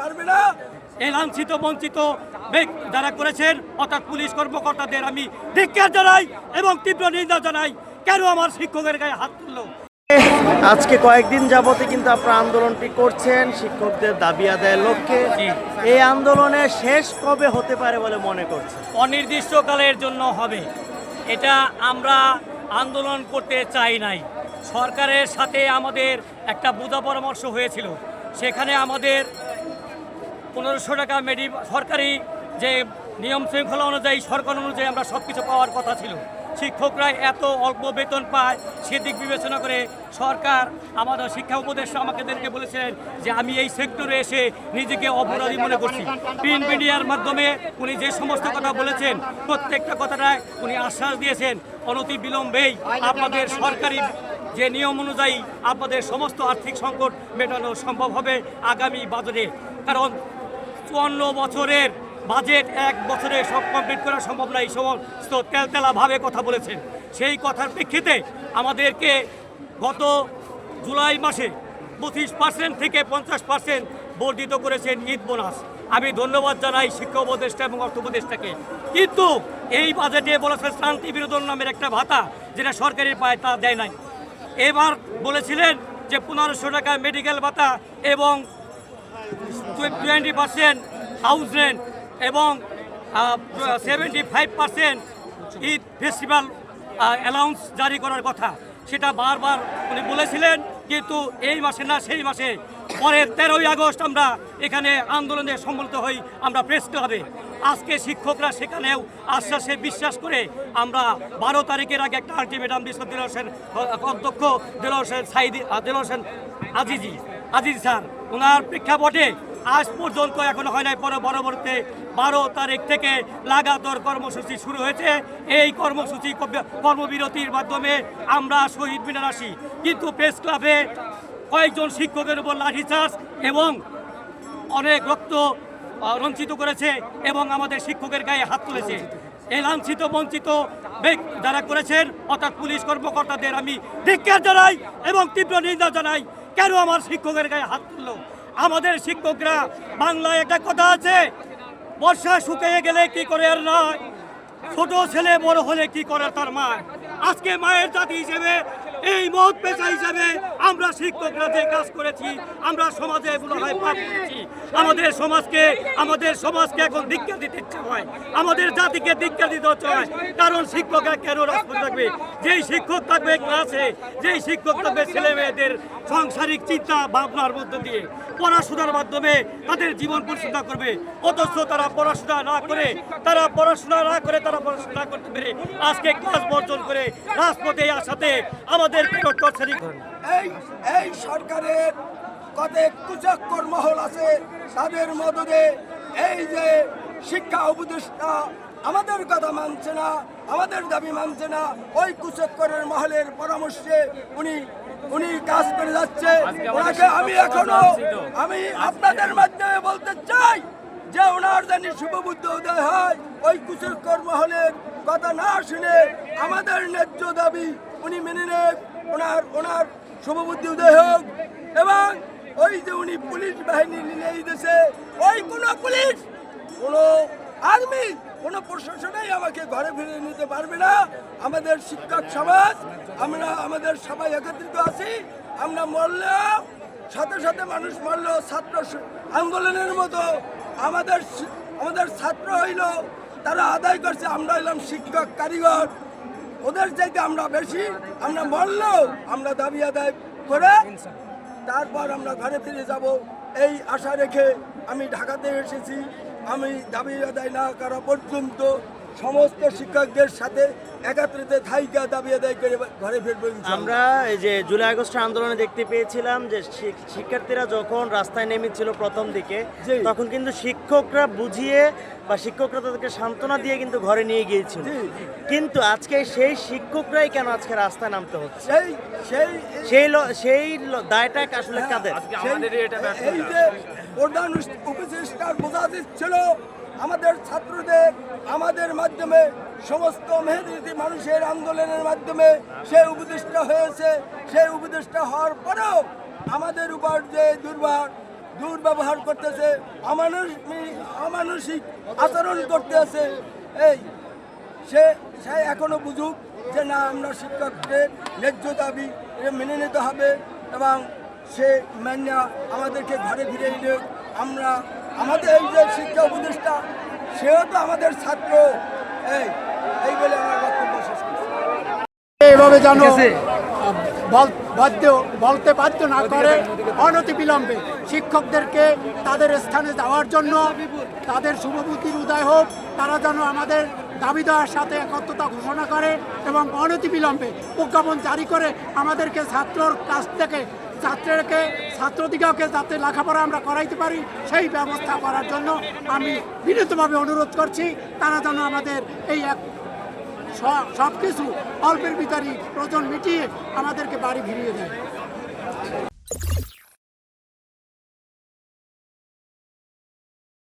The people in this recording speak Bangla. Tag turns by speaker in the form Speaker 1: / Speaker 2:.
Speaker 1: পারবে না।
Speaker 2: এই লাঞ্ছিত বঞ্চিত যারা করেছেন অর্থাৎ পুলিশ কর্মকর্তাদের আমি ধিক্কার জানাই এবং তীব্র নিন্দা জানাই কেন আমার শিক্ষকের গায়ে হাত তুললো?
Speaker 3: আজকে কয়েকদিন যাবতে কিন্তু আপনারা আন্দোলনটি করছেন শিক্ষকদের দাবি আদায়ের লক্ষ্যে। এই আন্দোলনের শেষ কবে হতে পারে বলে মনে করছেন?
Speaker 2: অনির্দিষ্টকালের জন্য হবে। এটা আমরা আন্দোলন করতে চাই নাই। সরকারের সাথে আমাদের একটা বোঝা পরামর্শ হয়েছিল। সেখানে আমাদের পনেরোশো টাকা মেডি সরকারি যে নিয়ম শৃঙ্খলা অনুযায়ী, সরকার অনুযায়ী আমরা সব কিছু পাওয়ার কথা ছিল। শিক্ষকরা এত অল্প বেতন পায়, সেদিক বিবেচনা করে সরকার আমাদের শিক্ষা উপদেষ্টা আমাদেরকে বলেছিলেন যে আমি এই সেক্টরে এসে নিজেকে অপরাধী মনে করছি। প্রিন্ট মিডিয়ার মাধ্যমে উনি যে সমস্ত কথা বলেছেন, প্রত্যেকটা কথাটায় উনি আশ্বাস দিয়েছেন, অনতি বিলম্বেই আপনাদের সরকারি যে নিয়ম অনুযায়ী আপনাদের সমস্ত আর্থিক সংকট মেটানো সম্ভব হবে আগামী বাজারে। কারণ চুয়ান্ন বছরের বাজেট এক বছরে সব কমপ্লিট করা সম্ভব না। এই সমস্ত তেলতেলাভাবে কথা বলেছেন। সেই কথার প্রেক্ষিতে আমাদেরকে গত জুলাই মাসে পঁচিশ পার্সেন্ট থেকে পঞ্চাশ পার্সেন্ট বর্ধিত করেছেন ঈদ বোনাস। আমি ধন্যবাদ জানাই শিক্ষা উপদেষ্টা এবং অর্থ উপদেষ্টাকে। কিন্তু এই বাজেটে বলেছে শান্তি বিনোদন নামের একটা ভাতা যেটা সরকারি পায় তা দেয় নাই। এবার বলেছিলেন যে পনেরোশো টাকা মেডিকেল ভাতা এবং টোয়েন্টি পার্সেন্ট হাউস রেন্ট এবং seventy five percent Eid festival allowance জারি করার কথা। সেটা বারবার উনি বলেছিলেন, কিন্তু এই মাসে না, সেই মাসে। পরের তেরোই আগস্ট আমরা এখানে আন্দোলনে সম্মিলিত হই, আমরা প্রেস ক্লাবে আজকে শিক্ষকরা সেখানেও আশ্বাসে বিশ্বাস করে আমরা বারো তারিখের আগে একটা আলটিমেটাম দিয়েছিল দিল হোসেন, অধ্যক্ষ দিল হোসেন সাইদি দিল হোসেন আজিজি, আজিজ স্যার। ওনার প্রেক্ষাপটে আজ পর্যন্ত এখনও হয় নাই। পরে পরবর্তীতে বারো তারিখ থেকে লাগাতার কর্মসূচি শুরু হয়েছে। এই কর্মসূচি কর্মবিরতির মাধ্যমে আমরা শহীদ মিনার আসি। কিন্তু প্রেস ক্লাবে কয়েকজন শিক্ষকের উপর লাঠিচার্জ এবং অনেক রক্ত রঞ্চিত করেছে এবং আমাদের শিক্ষকের গায়ে হাত তুলেছে। এই লাঞ্ছিত, বঞ্চিত যারা করেছেন, অর্থাৎ পুলিশ কর্মকর্তাদের আমি ধিক্কার জানাই এবং তীব্র নিন্দা জানাই। কেন আমার শিক্ষকের গায়ে হাত তুললো? আমাদের শিক্ষকরা বাংলায় একটা কথা আছে, বর্ষা শুকিয়ে গেলে কি করে আর নয়? ছোট ছেলে বড় হলে কি করে তার মা? আজকে মায়ের জাতি হিসেবে, এই মত পেশা হিসেবে আমরা শিক্ষকরা যে কাজ করেছি, আমরা সমাজে এগুলো হয় পাপ করেছি। আমাদের সমাজকে আমাদের সমাজকে এখন দীক্ষা দিতে ইচ্ছে হয়। আমাদের জাতিকে দীক্ষা দিতে হচ্ছে হয়। কারণ শিক্ষকরা কেন রাজপথে থাকবে? যেই শিক্ষক থাকবে ক্লাসে, যেই শিক্ষক থাকবে ছেলে মেয়েদের সাংসারিক চিন্তা ভাবনার মধ্যে দিয়ে, পড়াশোনার মাধ্যমে তাদের জীবন পরিচালনা করবে। অথচ তারা পড়াশোনা না করে, তারা পড়াশোনা না করে, তারা পড়াশোনা করতে পেরে আজকে ক্লাস বর্জন করে রাজপথে আসাতে আমাদের টর্চারিং
Speaker 1: এই এই সরকারের কতক কুচক্কর মহল আছে তাদের মদদে এই যে শিক্ষা উপদেষ্টা আমাদের কথা মানছে না আমাদের দাবি মানছে না ওই কুচক্করের মহলের পরামর্শে উনি উনি কাজ করে যাচ্ছে। ওনাকে আমি এখনও আমি আপনাদের মাধ্যমে বলতে চাই যে ওনার জানি শুভবুদ্ধ উদয় হয় ওই কুচক্কর মহলের কথা না শুনে আমাদের ন্যায্য দাবি উনি মেনে নেন। ওনার ওনার শুভবুদ্ধি উদয় হোক এবং ওই যে উনি পুলিশ বাহিনী নিয়ে দিয়েছে ওই কোন পুলিশ, কোন আর্মি, কোন প্রশাসনেই আমাকে ঘরে ফিরে নিতে পারবে না। আমাদের শিক্ষক সমাজ, আমরা, আমাদের সবাই একত্রিত আছি। আমরা মরলেও, সাথে সাথে মানুষ মরলো ছাত্র আন্দোলনের মতো আমাদের আমাদের ছাত্র হইল, তারা আদায় করছে। আমরা হইলাম শিক্ষক কারিগর। ওদের চাইতে আমরা বেশি, আমরা মরলেও আমরা দাবি আদায় করে তারপর আমরা ঘরে ফিরে যাব। এই আশা রেখে আমি ঢাকাতে এসেছি। আমি দাবি আদায় না করা পর্যন্ত সমস্ত শিক্ষকদের সাথে একত্রিত থাইকা দাবি আদায় ঘরে ফিরবো
Speaker 3: আমরা এই যে জুলাই আগস্টের আন্দোলনে দেখতে পেয়েছিলাম যে শিক্ষার্থীরা যখন রাস্তায় নেমেছিল প্রথম দিকে তখন কিন্তু শিক্ষকরা বুঝিয়ে বা শিক্ষকরা তাদেরকে সান্ত্বনা দিয়ে কিন্তু ঘরে নিয়ে গিয়েছিল। কিন্তু আজকে সেই শিক্ষকরাই কেন আজকে রাস্তায় নামতে হচ্ছে?
Speaker 1: সেই সেই
Speaker 3: সেই সেই দায়টা আসলে কাদের?
Speaker 1: সেই- এই যে প্রধান উপদেষ্টার বোঝা ছিল আমাদের ছাত্রদের আমাদের মাধ্যমে সমস্ত মেহনতি মানুষের আন্দোলনের মাধ্যমে সে উপদেষ্টা হয়েছে সেই উপদেষ্টা হওয়ার পরেও আমাদের উপর যে দুর্বার, দুর্ব্যবহার করতেছে, অমানুষ অমানসিক আচরণ করতেছে, এই সে সে এখনও বুঝুক যে না, আমরা শিক্ষকদের ন্যায্য দাবি মেনে নিতে হবে এবং সে মান্যা আমাদেরকে ঘরে ফিরে এলে আমরা আমাদের এই যে শিক্ষা উপদেষ্টা সেও তো আমাদের ছাত্র। এই এই বলে আমার বক্তব্য শেষ করছি।
Speaker 4: এইভাবে বল- বাধ্য বলতে বাধ্য না করে অনতি বিলম্বে শিক্ষকদেরকে তাদের স্থানে যাওয়ার জন্য তাদের শুভবুদ্ধির উদয় হোক তারা যেন আমাদের দাবি দেওয়ার সাথে একত্রতা ঘোষণা করে এবং অনতি বিলম্বে প্রজ্ঞাপন জারি করে আমাদেরকে ছাত্রর কাছ থেকে ছাত্রকে ছাত্রদিগকে যাতে লেখাপড়া আমরা করাইতে পারি, সেই ব্যবস্থা করার জন্য আমি বিনীতভাবে অনুরোধ করছি, তারা যেন আমাদের এই এক সব কিছু অল্পের ভিতরই প্রয়োজন মিটিয়ে আমাদেরকে বাড়ি ফিরিয়ে দেয়।